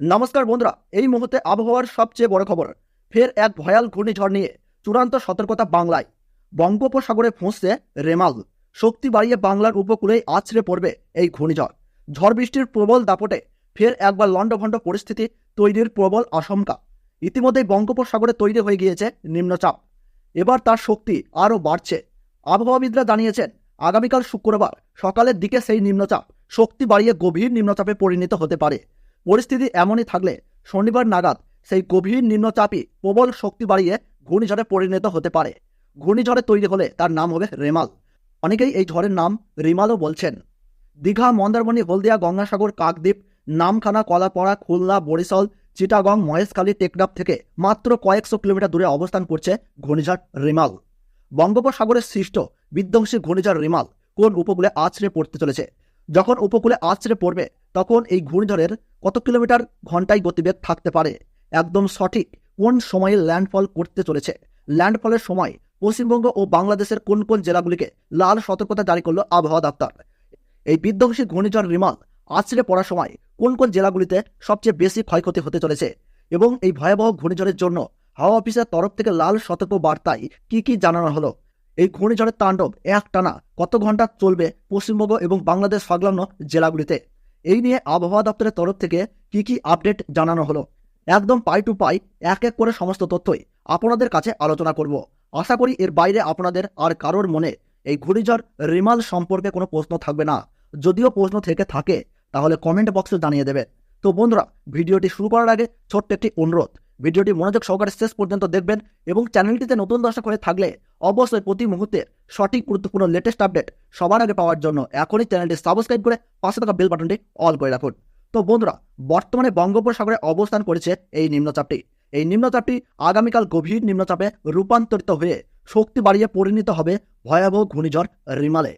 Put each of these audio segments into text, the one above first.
নমস্কার বন্ধুরা, এই মুহূর্তে আবহাওয়ার সবচেয়ে বড় খবর। ফের এক ভয়াল ঘূর্ণিঝড় নিয়ে চূড়ান্ত সতর্কতা বাংলায়। বঙ্গোপসাগরে ফুঁসছে রেমাল। শক্তি বাড়িয়ে বাংলার উপকূলেই আছড়ে পড়বে এই ঘূর্ণিঝড়। ঝড় বৃষ্টির প্রবল দাপটে ফের একবার লণ্ডভণ্ড পরিস্থিতি তৈরির প্রবল আশঙ্কা। ইতিমধ্যেই বঙ্গোপসাগরে তৈরি হয়ে গিয়েছে নিম্নচাপ। এবার তার শক্তি আরও বাড়ছে। আবহাওয়াবিদরা জানিয়েছেন, আগামীকাল শুক্রবার সকালের দিকে সেই নিম্নচাপ শক্তি বাড়িয়ে গভীর নিম্নচাপে পরিণত হতে পারে। পরিস্থিতি এমনই থাকলে শনিবার নাগাদ সেই গভীর নিম্নচাপই প্রবল শক্তি বাড়িয়ে ঘূর্ণিঝড়ে পরিণত হতে পারে। ঘূর্ণিঝড়ে তৈরি হলে তার নাম হবে রেমাল। অনেকেই এই ঝড়ের নাম রিমালও বলছেন। দীঘা, মন্দারমণি, হলদিয়া, গঙ্গাসাগর, কাকদ্বীপ, নামখানা, কলাপাড়া, খুলনা, বরিশাল, চিটাগং, মহেশখালী, টেকনাফ থেকে মাত্র কয়েকশো কিলোমিটার দূরে অবস্থান করছে ঘূর্ণিঝড় রিমাল। বঙ্গোপসাগরের সৃষ্ট বিধ্বংসী ঘূর্ণিঝড় রিমাল কোন উপকূলে আছড়ে পড়তে চলেছে? যখন উপকূলে আছড়ে পড়বে, তখন এই ঘূর্ণিঝড়ের কত কিলোমিটার ঘন্টায় গতিবেগ থাকতে পারে? একদম সঠিক। কোন সময়ে ল্যান্ডফল করতে চলেছে? ল্যান্ডফলের সময় পশ্চিমবঙ্গ ও বাংলাদেশের কোন কোন জেলাগুলিকে লাল সতর্কতা জারি করল আবহাওয়া দপ্তর? এই বিধ্বংসী ঘূর্ণিঝড় রিমাল আছড়ে পড়ার সময় কোন কোন জেলাগুলিতে সবচেয়ে বেশি ক্ষয়ক্ষতি হতে চলেছে? এবং এই ভয়াবহ ঘূর্ণিঝড়ের জন্য হাওয়া অফিসের তরফ থেকে লাল সতর্ক বার্তায় কি কি জানানো হলো? এই ঘূর্ণিঝড়ের তাণ্ডব এক টানা কত ঘণ্টা চলবে পশ্চিমবঙ্গ এবং বাংলাদেশ সংলগ্ন জেলাগুলিতে? এই নিয়ে আবহাওয়া দপ্তরের তরফ থেকে কি কি আপডেট জানানো হলো? একদম পাই টু পাই, এক এক করে সমস্ত তথ্যই আপনাদের কাছে আলোচনা করব। আশা করি এর বাইরে আপনাদের আর কারোর মনে এই ঘূর্ণিঝড় রিমাল সম্পর্কে কোনো প্রশ্ন থাকবে না। যদিও প্রশ্ন থেকে থাকে, তাহলে কমেন্ট বক্সে জানিয়ে দেবে। তো বন্ধুরা, ভিডিওটি শুরু করার আগে ছোট্ট একটি অনুরোধ। ভিডিওটি মনোযোগ সহকারে শেষ পর্যন্ত দেখবেন এবং চ্যানেলটিতে নতুন দর্শক হয়ে থাকলে অবশ্যই প্রতি মুহূর্তে সঠিক, গুরুত্বপূর্ণ লেটেস্ট আপডেট সবার আগে পাওয়ার জন্য এখনই চ্যানেলটি সাবস্ক্রাইব করে পাশে থাকা বেল বাটনটি অল করে রাখুন। তো বন্ধুরা, বর্তমানে বঙ্গোপসাগরে অবস্থান করেছে এই নিম্নচাপটি। এই নিম্নচাপটি আগামীকাল গভীর নিম্নচাপে রূপান্তরিত হয়ে শক্তি বাড়িয়ে পরিণত হবে ভয়াবহ ঘূর্ণিঝড় রিমালে।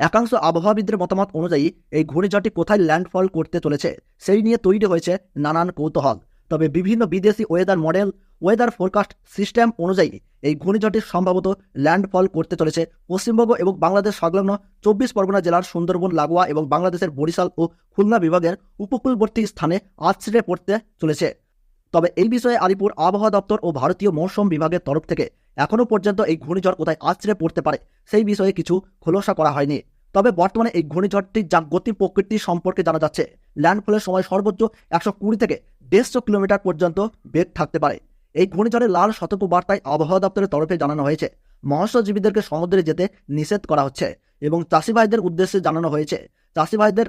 একাংশ আবহাওয়াবিদদের মতামত অনুযায়ী এই ঘূর্ণিঝড়টি কোথায় ল্যান্ডফল করতে চলেছে সেই নিয়ে তৈরি হয়েছে নানান কৌতূহল। তবে বিভিন্ন বিদেশি weather model weather forecast system অনুযায়ী এই ঘূর্ণিঝড়টি সম্ভবত ল্যান্ডফল করতে চলেছে পশ্চিমবঙ্গ এবং বাংলাদেশ সংলগ্ন চব্বিশ পরগনা জেলার সুন্দরবন, লাগোয়া এবং বাংলাদেশের বরিশাল ও খুলনা বিভাগের উপকূলবর্তী স্থানে আছড়ে পড়তে চলেছে। তবে এই বিষয়ে আলিপুর আবহাওয়া দপ্তর ও ভারতীয় মৌসুম বিভাগের তরফ থেকে এখনও পর্যন্ত এই ঘূর্ণিঝড় কোথায় আছড়ে পড়তে পারে সেই বিষয়ে কিছু খোলসা করা হয়নি। তবে বর্তমানে এই ঘূর্ণিঝড়টির যা গতি প্রকৃতি সম্পর্কে জানা যাচ্ছে ল্যান্ডফলের সময় সর্বোচ্চ একশো কুড়ি থেকে দেড়শো কিলোমিটার পর্যন্ত বেগ থাকতে পারে। এই ঘূর্ণিঝড়ের লাল সতর্ক বার্তায় আবহাওয়া দপ্তরের তরফে জানানো হয়েছে। মৎস্যজীবীদেরকে সমুদ্রে যেতে নিষেধ করা হচ্ছে এবং চাষি ভাইদের উদ্দেশ্যে জানানো হয়েছে। চাষি ভাইদের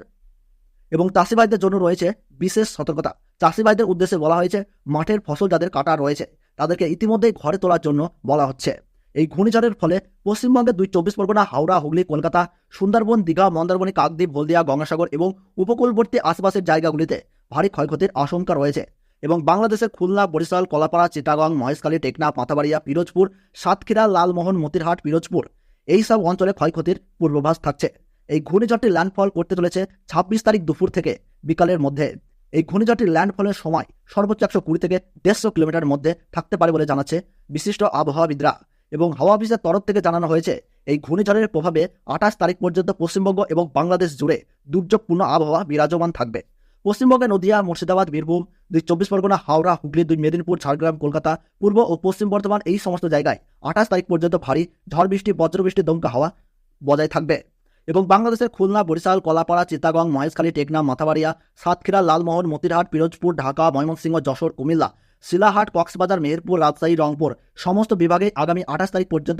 এবং চাষি ভাইদের জন্য রয়েছে বিশেষ সতর্কতা। চাষি ভাইদের উদ্দেশ্যে বলা হয়েছে, মাঠের ফসল যাদের কাটা রয়েছে, তাদেরকে ইতিমধ্যেই ঘরে তোলার জন্য বলা হচ্ছে। এই ঘূর্ণিঝড়ের ফলে পশ্চিমবঙ্গের দুই চব্বিশ পরগনা, হাওড়া, হুগলি, কলকাতা, সুন্দরবন, দীঘা, মন্দারমণি, কাকদ্বীপ, হলদিয়া, গঙ্গাসাগর এবং উপকূলবর্তী আশেপাশের জায়গাগুলিতে ভারী ক্ষয়ক্ষতির আশঙ্কা রয়েছে এবং বাংলাদেশের খুলনা, বরিশাল, কলাপাড়া, চিটাগং, মহেশখালী, টেকনা মাথাবাড়িয়া পিরোজপুর, সাতক্ষীরা, লালমোহন, মতিরহাট, পিরোজপুর এই সব অঞ্চলে ক্ষয়ক্ষতির পূর্বাভাস থাকছে। এই ঘূর্ণিঝড়টি ল্যান্ডফল করতে চলেছে ছাব্বিশ তারিখ দুপুর থেকে বিকালের মধ্যে। এই ঘূর্ণিঝড়টির ল্যান্ডফলের সময় সর্বোচ্চ একশো কুড়ি থেকে দেড়শো কিলোমিটার মধ্যে থাকতে পারে বলে জানাচ্ছে বিশিষ্ট আবহাওয়াবিদরা এবং হাওয়া অফিসের তরফ থেকে জানানো হয়েছে এই ঘূর্ণিঝড়ের প্রভাবে আঠাশ তারিখ পর্যন্ত পশ্চিমবঙ্গ এবং বাংলাদেশ জুড়ে দুর্যোগপূর্ণ আবহাওয়া বিরাজমান থাকবে। পশ্চিমবঙ্গে নদিয়া, মুর্শিদাবাদ, বীরভূম, দুই চব্বিশ পরগনা, হাওড়া, হুগলি, দুই মেদিনীপুর, ঝাড়গ্রাম, কলকাতা, পূর্ব ও পশ্চিম বর্ধমান এই সমস্ত জায়গায় আঠাশ তারিখ পর্যন্ত ভারী ঝড় বৃষ্টি, বজ্রবৃষ্টি, দমকা হাওয়া বজায় থাকবে। এবং বাংলাদেশের খুলনা, বরিশাল, কলাপাড়া চিত্তাগং মহেশখালী, টেকনা, মাথাবাড়িয়া, সাতক্ষীরা, লালমোহন, মতিরহাট, পিরোজপুর, ঢাকা, ময়মনসিংহ, যশোর, কুমিল্লা, শিলাহাট, কক্সবাজার, মেহেরপুর, রাজশাহী, রংপুর সমস্ত বিভাগে আগামী আঠাশ তারিখ পর্যন্ত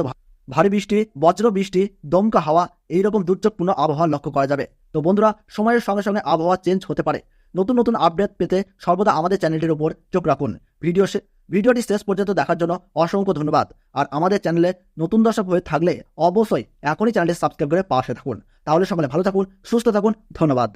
ভারী বৃষ্টি, বজ্র বৃষ্টি, দমকা হাওয়া, এইরকম দুর্যোগপূর্ণ আবহাওয়া লক্ষ্য করা যাবে। তো বন্ধুরা, সময়ের সঙ্গে সঙ্গে আবহাওয়া চেঞ্জ হতে পারে। নতুন নতুন আপডেট পেতে সর্বদা আমাদের চ্যানেলটির উপর চোখ রাখুন। ভিডিও ভিডিওটি শেষ পর্যন্ত দেখার জন্য অসংখ্য ধন্যবাদ। আর আমাদের চ্যানেলে নতুন দর্শক হয়ে থাকলে অবশ্যই এখনই চ্যানেলটি সাবস্ক্রাইব করে পাশে থাকুন। তাহলে সকলে ভালো থাকুন, সুস্থ থাকুন, ধন্যবাদ।